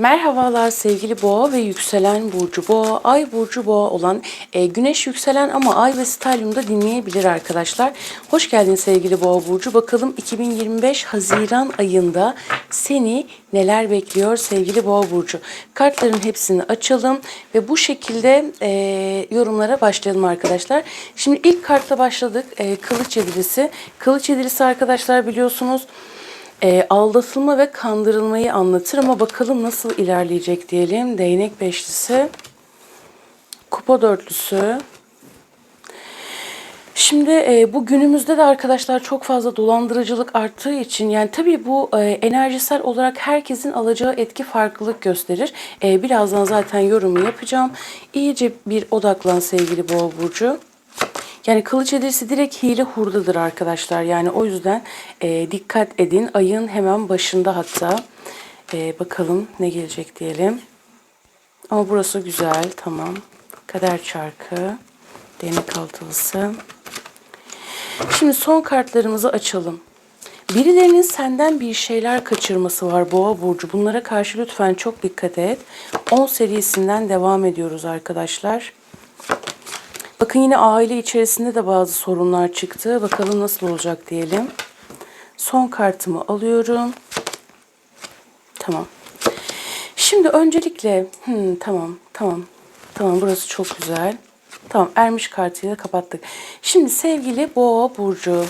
Merhabalar sevgili boğa ve yükselen burcu boğa, ay burcu boğa olan e, güneş yükselen ama ay ve stalyumda dinleyebilir arkadaşlar. Hoş geldin sevgili boğa burcu. Bakalım 2025 Haziran ayında seni neler bekliyor sevgili boğa burcu. Kartların hepsini açalım ve bu şekilde e, yorumlara başlayalım arkadaşlar. Şimdi ilk kartla başladık. E, kılıç yedilisi. Kılıç yedilisi arkadaşlar biliyorsunuz e, aldatılma ve kandırılmayı anlatır ama bakalım nasıl ilerleyecek diyelim. Değnek beşlisi, kupa dörtlüsü. Şimdi e, bu günümüzde de arkadaşlar çok fazla dolandırıcılık arttığı için yani tabii bu e, enerjisel olarak herkesin alacağı etki farklılık gösterir. E, birazdan zaten yorumu yapacağım. İyice bir odaklan sevgili boğa burcu. Yani kılıç edilisi direkt hile hurdadır arkadaşlar. Yani o yüzden e, dikkat edin. Ayın hemen başında hatta. E, bakalım ne gelecek diyelim. Ama burası güzel. Tamam. Kader çarkı. Değnek altılısı. Şimdi son kartlarımızı açalım. Birilerinin senden bir şeyler kaçırması var Boğa burcu. Bunlara karşı lütfen çok dikkat et. 10 serisinden devam ediyoruz arkadaşlar. Bakın yine aile içerisinde de bazı sorunlar çıktı. Bakalım nasıl olacak diyelim. Son kartımı alıyorum. Tamam. Şimdi öncelikle hmm, tamam tamam tamam burası çok güzel. Tamam ermiş kartıyla kapattık. Şimdi sevgili boğa burcu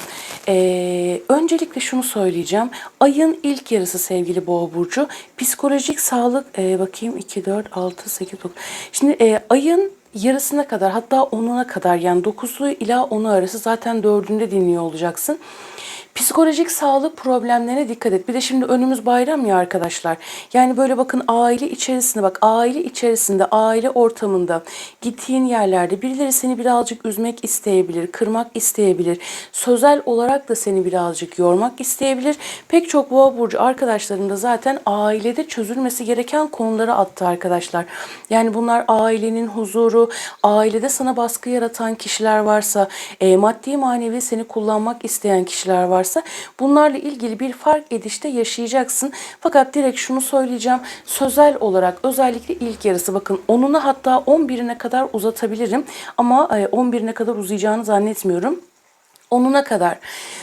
ee, öncelikle şunu söyleyeceğim. Ayın ilk yarısı sevgili boğa burcu psikolojik sağlık ee, bakayım 2, 4, 6, 8, 9. Şimdi ee, ayın yarısına kadar hatta 10'una kadar yani 9'u ila 10'u arası zaten 4'ünde dinliyor olacaksın. Psikolojik sağlık problemlerine dikkat et. Bir de şimdi önümüz bayram ya arkadaşlar. Yani böyle bakın aile içerisinde bak aile içerisinde aile ortamında gittiğin yerlerde birileri seni birazcık üzmek isteyebilir, kırmak isteyebilir. Sözel olarak da seni birazcık yormak isteyebilir. Pek çok boğa burcu arkadaşlarım da zaten ailede çözülmesi gereken konuları attı arkadaşlar. Yani bunlar ailenin huzuru, ailede sana baskı yaratan kişiler varsa, e, maddi manevi seni kullanmak isteyen kişiler varsa bunlarla ilgili bir fark edişte yaşayacaksın. Fakat direkt şunu söyleyeceğim. Sözel olarak özellikle ilk yarısı bakın 10'una hatta 11'ine kadar uzatabilirim. Ama e, 11'ine kadar uzayacağını zannetmiyorum. Onuna kadar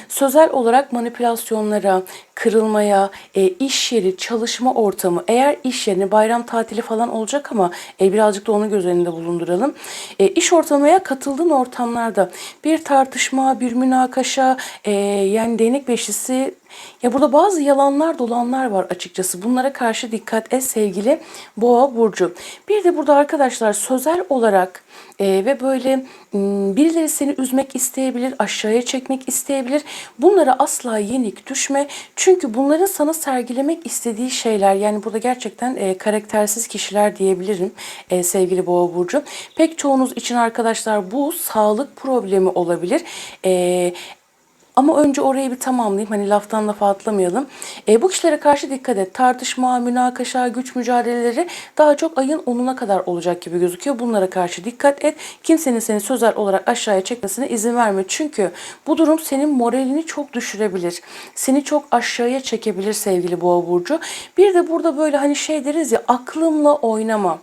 sözel olarak manipülasyonlara, kırılmaya, e, iş yeri, çalışma ortamı, eğer iş yerine bayram tatili falan olacak ama e, birazcık da onu göz önünde bulunduralım. E, iş ortamaya katıldığın ortamlarda bir tartışma, bir münakaşa, e, yani değnek beşlisi ya burada bazı yalanlar dolanlar var açıkçası. Bunlara karşı dikkat et sevgili Boğa burcu. Bir de burada arkadaşlar sözel olarak e, ve böyle m, birileri seni üzmek isteyebilir, aşağıya çekmek isteyebilir. Bunlara asla yenik düşme. Çünkü bunların sana sergilemek istediği şeyler yani burada gerçekten e, karaktersiz kişiler diyebilirim e, sevgili Boğa burcu. Pek çoğunuz için arkadaşlar bu sağlık problemi olabilir. E, ama önce orayı bir tamamlayayım. Hani laftan lafa atlamayalım. E, bu kişilere karşı dikkat et. Tartışma, münakaşa, güç mücadeleleri daha çok ayın 10'una kadar olacak gibi gözüküyor. Bunlara karşı dikkat et. Kimsenin seni sözel olarak aşağıya çekmesine izin verme. Çünkü bu durum senin moralini çok düşürebilir. Seni çok aşağıya çekebilir sevgili boğa burcu. Bir de burada böyle hani şey deriz ya aklımla oynama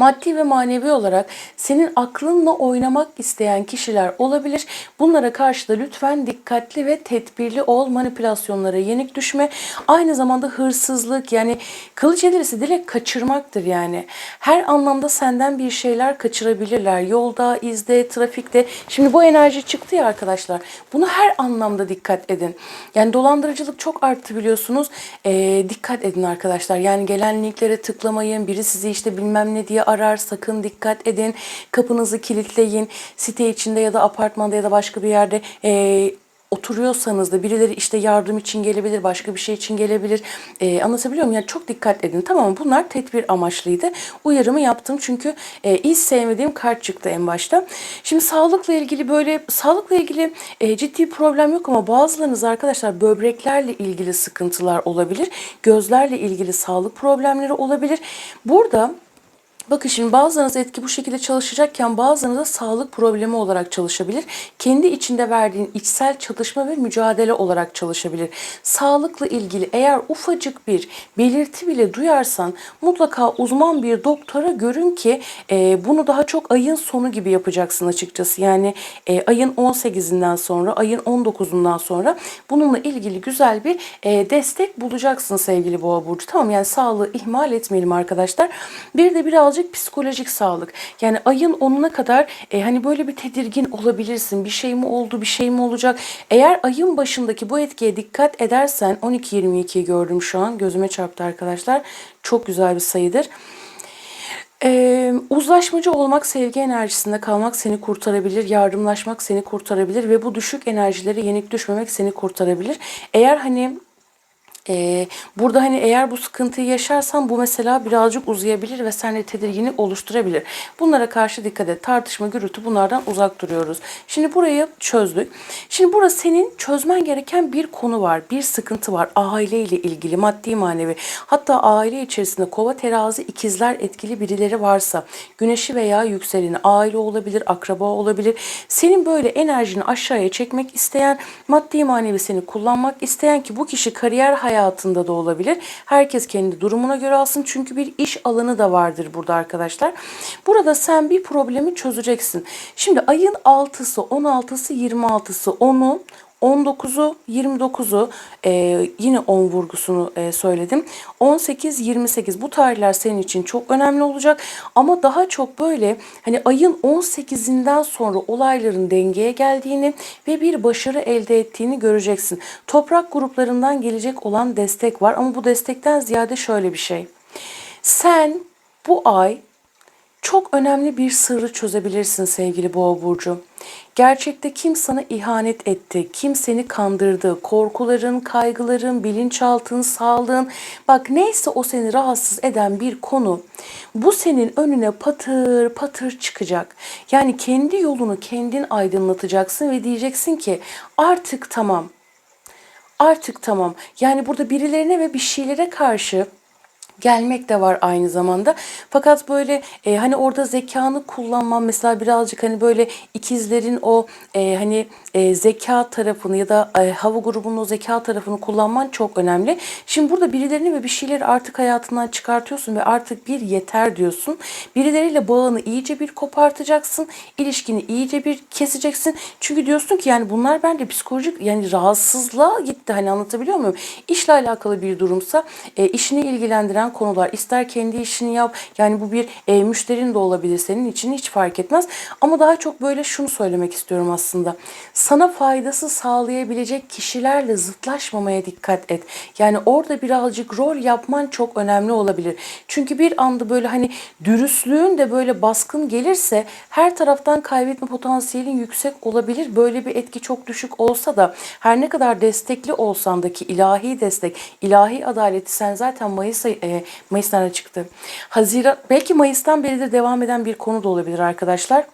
maddi ve manevi olarak senin aklınla oynamak isteyen kişiler olabilir. Bunlara karşı da lütfen dikkatli ve tedbirli ol. Manipülasyonlara yenik düşme. Aynı zamanda hırsızlık yani kılıç edilisi direkt kaçırmaktır yani. Her anlamda senden bir şeyler kaçırabilirler. Yolda, izde, trafikte. Şimdi bu enerji çıktı ya arkadaşlar. Bunu her anlamda dikkat edin. Yani dolandırıcılık çok arttı biliyorsunuz. Ee, dikkat edin arkadaşlar. Yani gelen linklere tıklamayın. Biri sizi işte bilmem ne diye arar. Sakın dikkat edin. Kapınızı kilitleyin. Site içinde ya da apartmanda ya da başka bir yerde e, oturuyorsanız da birileri işte yardım için gelebilir, başka bir şey için gelebilir. E, anlatabiliyor muyum? Yani çok dikkat edin. Tamam mı? Bunlar tedbir amaçlıydı. Uyarımı yaptım çünkü e, hiç sevmediğim kart çıktı en başta. Şimdi sağlıkla ilgili böyle sağlıkla ilgili e, ciddi problem yok ama bazılarınız arkadaşlar böbreklerle ilgili sıkıntılar olabilir. Gözlerle ilgili sağlık problemleri olabilir. Burada Bakın şimdi bazılarınız etki bu şekilde çalışacakken bazılarınız da sağlık problemi olarak çalışabilir. Kendi içinde verdiğin içsel çatışma ve mücadele olarak çalışabilir. Sağlıkla ilgili eğer ufacık bir belirti bile duyarsan mutlaka uzman bir doktora görün ki e, bunu daha çok ayın sonu gibi yapacaksın açıkçası. Yani e, ayın 18'inden sonra, ayın 19'undan sonra bununla ilgili güzel bir e, destek bulacaksın sevgili Boğa Burcu. Tamam yani sağlığı ihmal etmeyelim arkadaşlar. Bir de birazcık psikolojik sağlık. Yani ayın 10'una kadar e, hani böyle bir tedirgin olabilirsin. Bir şey mi oldu, bir şey mi olacak? Eğer ayın başındaki bu etkiye dikkat edersen 12-22'yi gördüm şu an. Gözüme çarptı arkadaşlar. Çok güzel bir sayıdır. Ee, uzlaşmacı olmak, sevgi enerjisinde kalmak seni kurtarabilir. Yardımlaşmak seni kurtarabilir ve bu düşük enerjilere yenik düşmemek seni kurtarabilir. Eğer hani ee, burada hani eğer bu sıkıntıyı yaşarsan bu mesela birazcık uzayabilir ve sende tedirginlik oluşturabilir. Bunlara karşı dikkat et. Tartışma, gürültü bunlardan uzak duruyoruz. Şimdi burayı çözdük. Şimdi burada senin çözmen gereken bir konu var. Bir sıkıntı var. Aileyle ilgili, maddi manevi. Hatta aile içerisinde kova terazi ikizler etkili birileri varsa güneşi veya yükseleni aile olabilir, akraba olabilir. Senin böyle enerjini aşağıya çekmek isteyen, maddi manevi seni kullanmak isteyen ki bu kişi kariyer hayatında da olabilir. Herkes kendi durumuna göre alsın. Çünkü bir iş alanı da vardır burada arkadaşlar. Burada sen bir problemi çözeceksin. Şimdi ayın 6'sı, 16'sı, 26'sı, 10'u 19'u 29'u e, yine 10 vurgusunu e, söyledim. 18 28 bu tarihler senin için çok önemli olacak ama daha çok böyle hani ayın 18'inden sonra olayların dengeye geldiğini ve bir başarı elde ettiğini göreceksin. Toprak gruplarından gelecek olan destek var ama bu destekten ziyade şöyle bir şey. Sen bu ay çok önemli bir sırrı çözebilirsin sevgili Boğa burcu. Gerçekte kim sana ihanet etti, kim seni kandırdı, korkuların, kaygıların, bilinçaltın, sağlığın, bak neyse o seni rahatsız eden bir konu bu senin önüne patır patır çıkacak. Yani kendi yolunu kendin aydınlatacaksın ve diyeceksin ki artık tamam. Artık tamam. Yani burada birilerine ve bir şeylere karşı gelmek de var aynı zamanda. Fakat böyle e, hani orada zekanı kullanman mesela birazcık hani böyle ikizlerin o e, hani e, zeka tarafını ya da e, hava grubunun o zeka tarafını kullanman çok önemli. Şimdi burada birilerini ve bir şeyleri artık hayatından çıkartıyorsun ve artık bir yeter diyorsun. Birileriyle bağını iyice bir kopartacaksın. ilişkini iyice bir keseceksin. Çünkü diyorsun ki yani bunlar bence psikolojik yani rahatsızlığa gitti. Hani anlatabiliyor muyum? İşle alakalı bir durumsa e, işini ilgilendiren konular. ister kendi işini yap. Yani bu bir e, müşterin de olabilir senin için hiç fark etmez. Ama daha çok böyle şunu söylemek istiyorum aslında. Sana faydası sağlayabilecek kişilerle zıtlaşmamaya dikkat et. Yani orada birazcık rol yapman çok önemli olabilir. Çünkü bir anda böyle hani dürüstlüğün de böyle baskın gelirse her taraftan kaybetme potansiyelin yüksek olabilir. Böyle bir etki çok düşük olsa da her ne kadar destekli olsan da ki ilahi destek, ilahi adaleti sen zaten Mayıs ayı, e, Mayıs'tan da çıktı. Haziran belki Mayıs'tan beri de devam eden bir konu da olabilir arkadaşlar.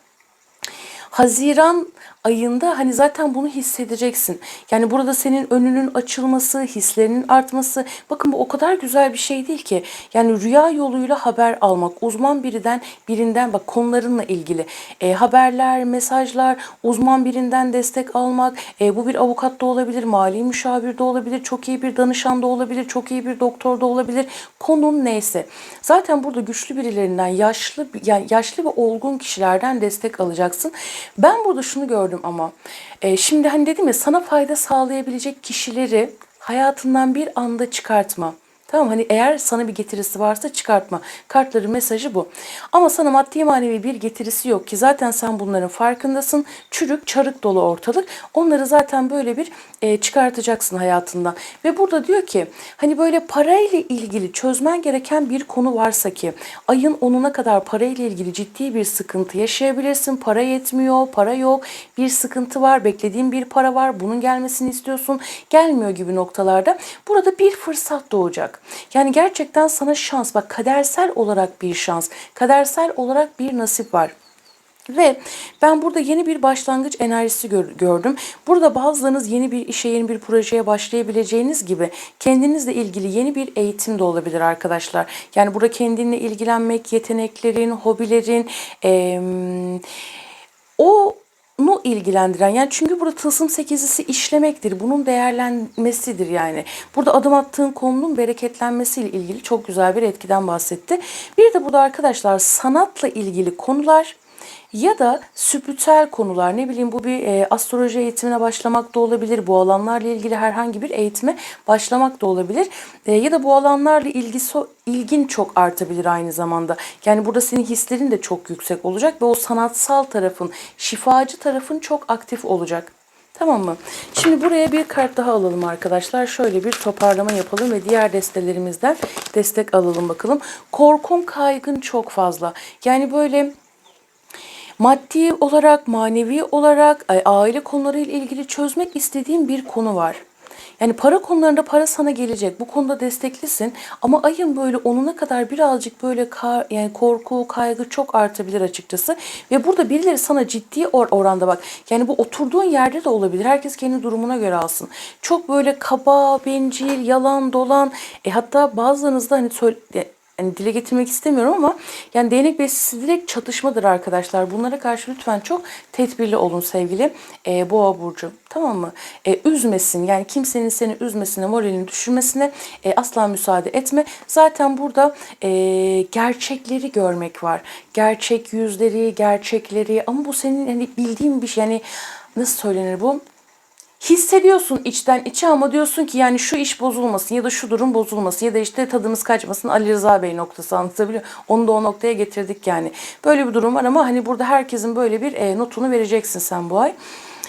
Haziran ayında hani zaten bunu hissedeceksin. Yani burada senin önünün açılması, hislerinin artması. Bakın bu o kadar güzel bir şey değil ki. Yani rüya yoluyla haber almak. Uzman birinden birinden bak konularınla ilgili. E, haberler, mesajlar, uzman birinden destek almak. E, bu bir avukat da olabilir, mali müşavir de olabilir, çok iyi bir danışan da olabilir, çok iyi bir doktor da olabilir. Konun neyse. Zaten burada güçlü birilerinden, yaşlı yani yaşlı ve olgun kişilerden destek alacaksın. Ben burada şunu gördüm ama e, şimdi hani dedim ya sana fayda sağlayabilecek kişileri hayatından bir anda çıkartma. Tamam hani eğer sana bir getirisi varsa çıkartma. Kartların mesajı bu. Ama sana maddi manevi bir getirisi yok ki zaten sen bunların farkındasın. Çürük, çarık dolu ortalık. Onları zaten böyle bir e, çıkartacaksın hayatından. Ve burada diyor ki hani böyle parayla ilgili çözmen gereken bir konu varsa ki ayın 10'una kadar parayla ilgili ciddi bir sıkıntı yaşayabilirsin. Para yetmiyor, para yok, bir sıkıntı var, beklediğin bir para var, bunun gelmesini istiyorsun, gelmiyor gibi noktalarda. Burada bir fırsat doğacak. Yani gerçekten sana şans, bak kadersel olarak bir şans, kadersel olarak bir nasip var. Ve ben burada yeni bir başlangıç enerjisi gör- gördüm. Burada bazılarınız yeni bir işe, yeni bir projeye başlayabileceğiniz gibi kendinizle ilgili yeni bir eğitim de olabilir arkadaşlar. Yani burada kendinle ilgilenmek, yeteneklerin, hobilerin, em, o nu ilgilendiren yani çünkü burada tılsım sekizisi işlemektir. Bunun değerlenmesidir yani. Burada adım attığın konunun bereketlenmesiyle ilgili çok güzel bir etkiden bahsetti. Bir de burada arkadaşlar sanatla ilgili konular ya da spiritüel konular ne bileyim bu bir e, astroloji eğitimine başlamak da olabilir. Bu alanlarla ilgili herhangi bir eğitime başlamak da olabilir. E, ya da bu alanlarla ilgisi ilgin çok artabilir aynı zamanda. Yani burada senin hislerin de çok yüksek olacak ve o sanatsal tarafın, şifacı tarafın çok aktif olacak. Tamam mı? Şimdi buraya bir kart daha alalım arkadaşlar. Şöyle bir toparlama yapalım ve diğer destelerimizden destek alalım bakalım. Korkun, kaygın çok fazla. Yani böyle maddi olarak, manevi olarak, ay- aile konularıyla ilgili çözmek istediğim bir konu var. Yani para konularında para sana gelecek. Bu konuda desteklisin. Ama ayın böyle onuna kadar birazcık böyle kar, yani korku, kaygı çok artabilir açıkçası. Ve burada birileri sana ciddi or- oranda bak. Yani bu oturduğun yerde de olabilir. Herkes kendi durumuna göre alsın. Çok böyle kaba, bencil, yalan, dolan. E hatta bazılarınızda hani söyle, yani dile getirmek istemiyorum ama yani değnek besisi direkt çatışmadır arkadaşlar. Bunlara karşı lütfen çok tedbirli olun sevgili e, boğa burcu. Tamam mı? E, üzmesin yani kimsenin seni üzmesine, moralini düşürmesine e, asla müsaade etme. Zaten burada e, gerçekleri görmek var. Gerçek yüzleri, gerçekleri ama bu senin hani bildiğin bir şey. Yani nasıl söylenir bu? Hissediyorsun içten içe ama diyorsun ki yani şu iş bozulmasın ya da şu durum bozulmasın ya da işte tadımız kaçmasın Ali Rıza Bey noktası anlatabiliyor. Onu da o noktaya getirdik yani. Böyle bir durum var ama hani burada herkesin böyle bir e, notunu vereceksin sen bu ay.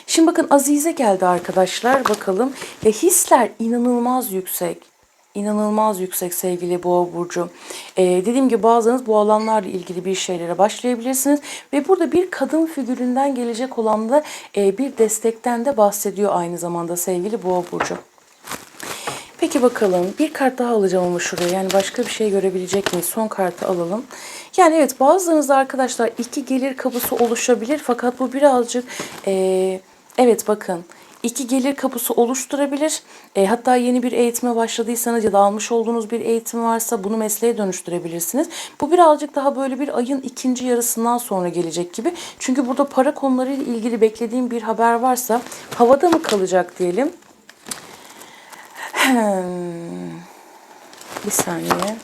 Şimdi bakın Azize geldi arkadaşlar bakalım. Ya hisler inanılmaz yüksek. İnanılmaz yüksek sevgili boğa burcu. Ee, dediğim gibi bazılarınız bu alanlarla ilgili bir şeylere başlayabilirsiniz. Ve burada bir kadın figüründen gelecek olan da e, bir destekten de bahsediyor aynı zamanda sevgili boğa burcu. Peki bakalım bir kart daha alacağım ama şuraya yani başka bir şey görebilecek miyiz? Son kartı alalım. Yani evet bazılarınızda arkadaşlar iki gelir kapısı oluşabilir fakat bu birazcık e, evet bakın iki gelir kapısı oluşturabilir. E, hatta yeni bir eğitime başladıysanız ya da almış olduğunuz bir eğitim varsa bunu mesleğe dönüştürebilirsiniz. Bu birazcık daha böyle bir ayın ikinci yarısından sonra gelecek gibi. Çünkü burada para konularıyla ilgili beklediğim bir haber varsa havada mı kalacak diyelim. Bir saniye.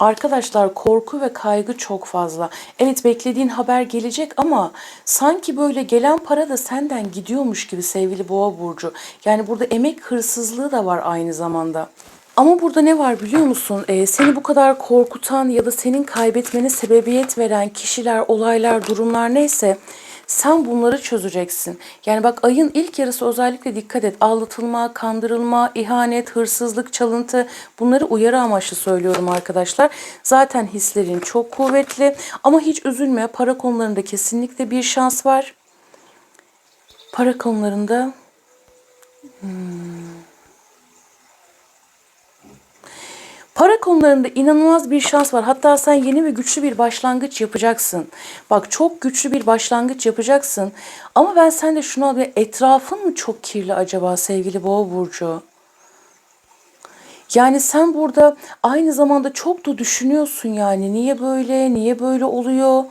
Arkadaşlar korku ve kaygı çok fazla. Evet beklediğin haber gelecek ama sanki böyle gelen para da senden gidiyormuş gibi sevgili Boğa burcu. Yani burada emek hırsızlığı da var aynı zamanda. Ama burada ne var biliyor musun? Ee, seni bu kadar korkutan ya da senin kaybetmene sebebiyet veren kişiler, olaylar, durumlar neyse sen bunları çözeceksin. Yani bak ayın ilk yarısı özellikle dikkat et. Aldatılma, kandırılma, ihanet, hırsızlık, çalıntı bunları uyarı amaçlı söylüyorum arkadaşlar. Zaten hislerin çok kuvvetli ama hiç üzülme. Para konularında kesinlikle bir şans var. Para konularında Para konularında inanılmaz bir şans var. Hatta sen yeni ve güçlü bir başlangıç yapacaksın. Bak çok güçlü bir başlangıç yapacaksın. Ama ben sende şunu alıyorum. Etrafın mı çok kirli acaba sevgili Boğa Burcu? Yani sen burada aynı zamanda çok da düşünüyorsun yani. Niye böyle, niye böyle oluyor?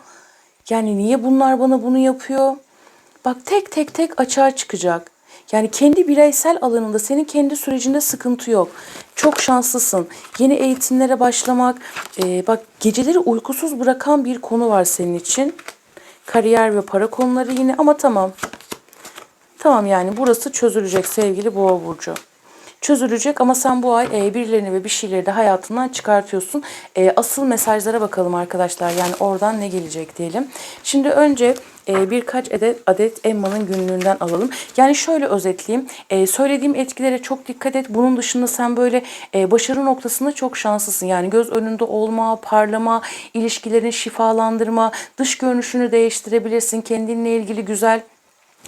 Yani niye bunlar bana bunu yapıyor? Bak tek tek tek açığa çıkacak. Yani kendi bireysel alanında senin kendi sürecinde sıkıntı yok. Çok şanslısın. Yeni eğitimlere başlamak, e, bak geceleri uykusuz bırakan bir konu var senin için. Kariyer ve para konuları yine ama tamam. Tamam yani burası çözülecek sevgili Boğa burcu. Çözülecek ama sen bu ay e, birilerini ve bir şeyleri de hayatından çıkartıyorsun. E, asıl mesajlara bakalım arkadaşlar. Yani oradan ne gelecek diyelim. Şimdi önce e, birkaç adet, adet Emma'nın günlüğünden alalım. Yani şöyle özetleyeyim. E, söylediğim etkilere çok dikkat et. Bunun dışında sen böyle e, başarı noktasında çok şanslısın. Yani göz önünde olma, parlama, ilişkilerini şifalandırma, dış görünüşünü değiştirebilirsin. Kendinle ilgili güzel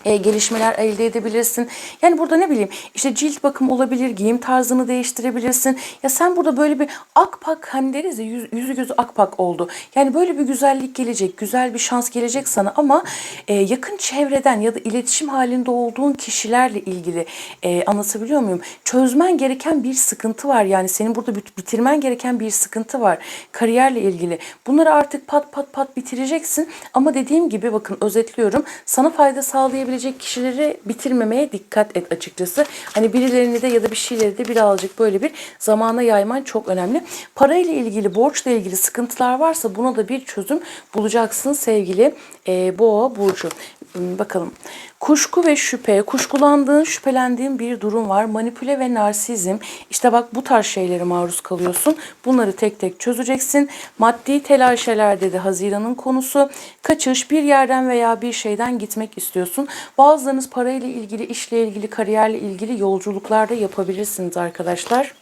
e, gelişmeler elde edebilirsin. Yani burada ne bileyim işte cilt bakım olabilir, giyim tarzını değiştirebilirsin. Ya sen burada böyle bir akpak hani deriz ya yüz, yüzü gözü akpak oldu. Yani böyle bir güzellik gelecek, güzel bir şans gelecek sana ama e, yakın çevreden ya da iletişim halinde olduğun kişilerle ilgili e, anlatabiliyor muyum? Çözmen gereken bir sıkıntı var. Yani senin burada bit- bitirmen gereken bir sıkıntı var. Kariyerle ilgili. Bunları artık pat pat pat bitireceksin. Ama dediğim gibi bakın özetliyorum. Sana fayda sağlayabilecek kişileri bitirmemeye dikkat et açıkçası. Hani birilerini de ya da bir şeyleri de birazcık böyle bir zamana yayman çok önemli. Parayla ilgili, borçla ilgili sıkıntılar varsa buna da bir çözüm bulacaksın sevgili e, Boğa Burcu. Hmm, Bakalım. Kuşku ve şüphe, kuşkulandığın, şüphelendiğin bir durum var. Manipüle ve narsizm. İşte bak bu tarz şeylere maruz kalıyorsun. Bunları tek tek çözeceksin. Maddi telaşeler dedi Haziran'ın konusu. Kaçış, bir yerden veya bir şeyden gitmek istiyorsun. Bazılarınız parayla ilgili, işle ilgili, kariyerle ilgili yolculuklarda yapabilirsiniz arkadaşlar.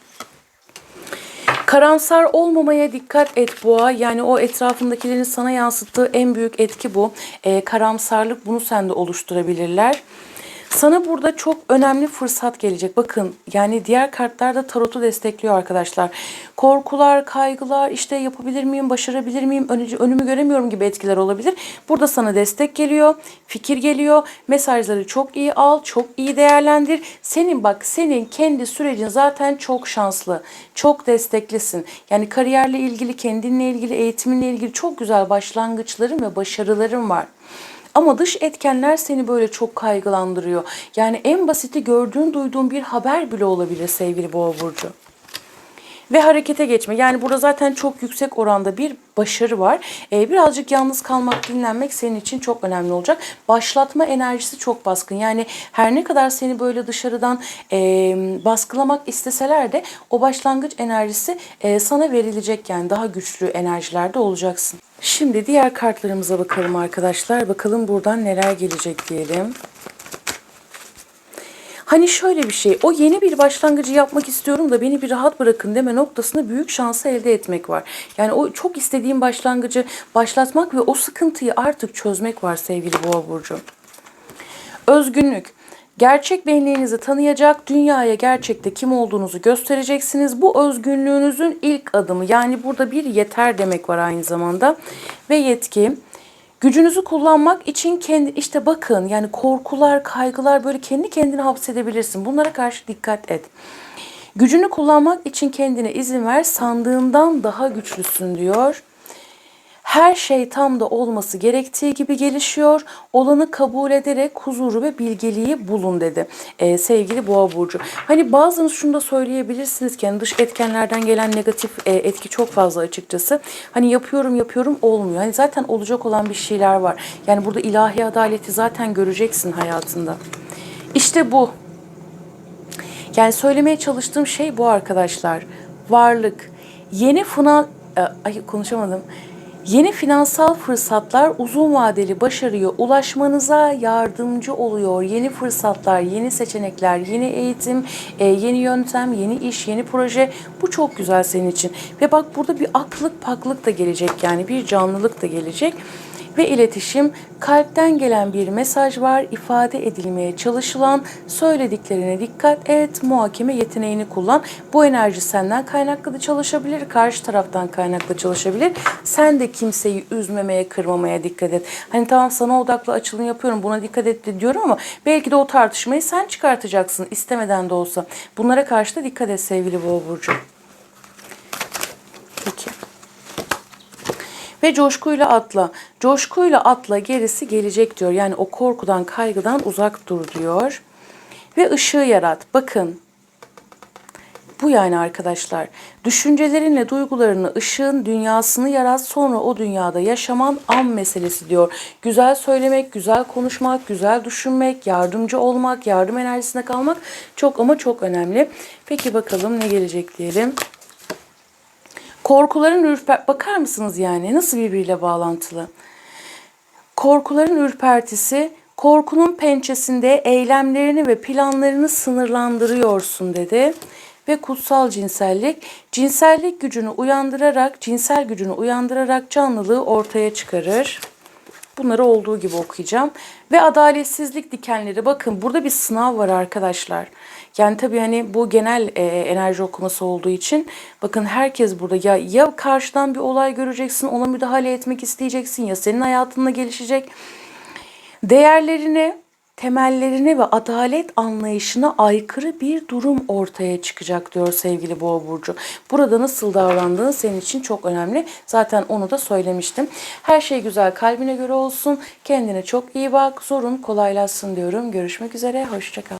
Karamsar olmamaya dikkat et boğa. Yani o etrafındakilerin sana yansıttığı en büyük etki bu. Ee, karamsarlık bunu sende oluşturabilirler. Sana burada çok önemli fırsat gelecek. Bakın yani diğer kartlar da tarotu destekliyor arkadaşlar. Korkular, kaygılar, işte yapabilir miyim, başarabilir miyim, önü- önümü göremiyorum gibi etkiler olabilir. Burada sana destek geliyor, fikir geliyor. Mesajları çok iyi al, çok iyi değerlendir. Senin bak senin kendi sürecin zaten çok şanslı, çok desteklisin. Yani kariyerle ilgili, kendinle ilgili, eğitiminle ilgili çok güzel başlangıçların ve başarıların var. Ama dış etkenler seni böyle çok kaygılandırıyor. Yani en basiti gördüğün, duyduğun bir haber bile olabilir sevgili Boğa burcu ve harekete geçme. Yani burada zaten çok yüksek oranda bir başarı var. Ee, birazcık yalnız kalmak, dinlenmek senin için çok önemli olacak. Başlatma enerjisi çok baskın. Yani her ne kadar seni böyle dışarıdan e, baskılamak isteseler de o başlangıç enerjisi e, sana verilecek. Yani daha güçlü enerjilerde olacaksın. Şimdi diğer kartlarımıza bakalım arkadaşlar. Bakalım buradan neler gelecek diyelim. Hani şöyle bir şey, o yeni bir başlangıcı yapmak istiyorum da beni bir rahat bırakın deme noktasında büyük şansı elde etmek var. Yani o çok istediğim başlangıcı başlatmak ve o sıkıntıyı artık çözmek var sevgili Boğa Burcu. Özgünlük. Gerçek benliğinizi tanıyacak, dünyaya gerçekte kim olduğunuzu göstereceksiniz. Bu özgünlüğünüzün ilk adımı. Yani burada bir yeter demek var aynı zamanda. Ve yetki. Gücünüzü kullanmak için kendi işte bakın yani korkular, kaygılar böyle kendi kendine hapsedebilirsin. Bunlara karşı dikkat et. Gücünü kullanmak için kendine izin ver. Sandığından daha güçlüsün diyor. Her şey tam da olması gerektiği gibi gelişiyor. Olanı kabul ederek huzuru ve bilgeliği bulun dedi Ee, sevgili Boğa Burcu. Hani bazınız şunu da söyleyebilirsiniz ki yani dış etkenlerden gelen negatif e, etki çok fazla açıkçası. Hani yapıyorum yapıyorum olmuyor. Hani zaten olacak olan bir şeyler var. Yani burada ilahi adaleti zaten göreceksin hayatında. İşte bu. Yani söylemeye çalıştığım şey bu arkadaşlar. Varlık. Yeni fına... e, Ay konuşamadım. Yeni finansal fırsatlar uzun vadeli başarıya ulaşmanıza yardımcı oluyor. Yeni fırsatlar, yeni seçenekler, yeni eğitim, e, yeni yöntem, yeni iş, yeni proje. Bu çok güzel senin için. Ve bak burada bir aklık paklık da gelecek yani bir canlılık da gelecek ve iletişim kalpten gelen bir mesaj var ifade edilmeye çalışılan söylediklerine dikkat et muhakeme yeteneğini kullan bu enerji senden kaynaklı da çalışabilir karşı taraftan kaynaklı çalışabilir sen de kimseyi üzmemeye kırmamaya dikkat et hani tamam sana odaklı açılım yapıyorum buna dikkat et diyorum ama belki de o tartışmayı sen çıkartacaksın istemeden de olsa bunlara karşı da dikkat et sevgili Boğa Burcu. Peki. Ve coşkuyla atla. Coşkuyla atla gerisi gelecek diyor. Yani o korkudan, kaygıdan uzak dur diyor. Ve ışığı yarat. Bakın. Bu yani arkadaşlar. Düşüncelerinle duygularını, ışığın dünyasını yarat. Sonra o dünyada yaşaman an meselesi diyor. Güzel söylemek, güzel konuşmak, güzel düşünmek, yardımcı olmak, yardım enerjisine kalmak çok ama çok önemli. Peki bakalım ne gelecek diyelim. Korkuların ürper... Bakar mısınız yani? Nasıl birbiriyle bağlantılı? Korkuların ürpertisi, korkunun pençesinde eylemlerini ve planlarını sınırlandırıyorsun dedi. Ve kutsal cinsellik, cinsellik gücünü uyandırarak, cinsel gücünü uyandırarak canlılığı ortaya çıkarır. Bunları olduğu gibi okuyacağım. Ve adaletsizlik dikenleri. Bakın burada bir sınav var arkadaşlar. Yani tabii hani bu genel e, enerji okuması olduğu için bakın herkes burada ya ya karşıdan bir olay göreceksin, ona müdahale etmek isteyeceksin ya senin hayatında gelişecek. Değerlerine, temellerine ve adalet anlayışına aykırı bir durum ortaya çıkacak diyor sevgili Boğa burcu. Burada nasıl davrandığın senin için çok önemli. Zaten onu da söylemiştim. Her şey güzel kalbine göre olsun. Kendine çok iyi bak. Zorun kolaylaşsın diyorum. Görüşmek üzere. Hoşçakal.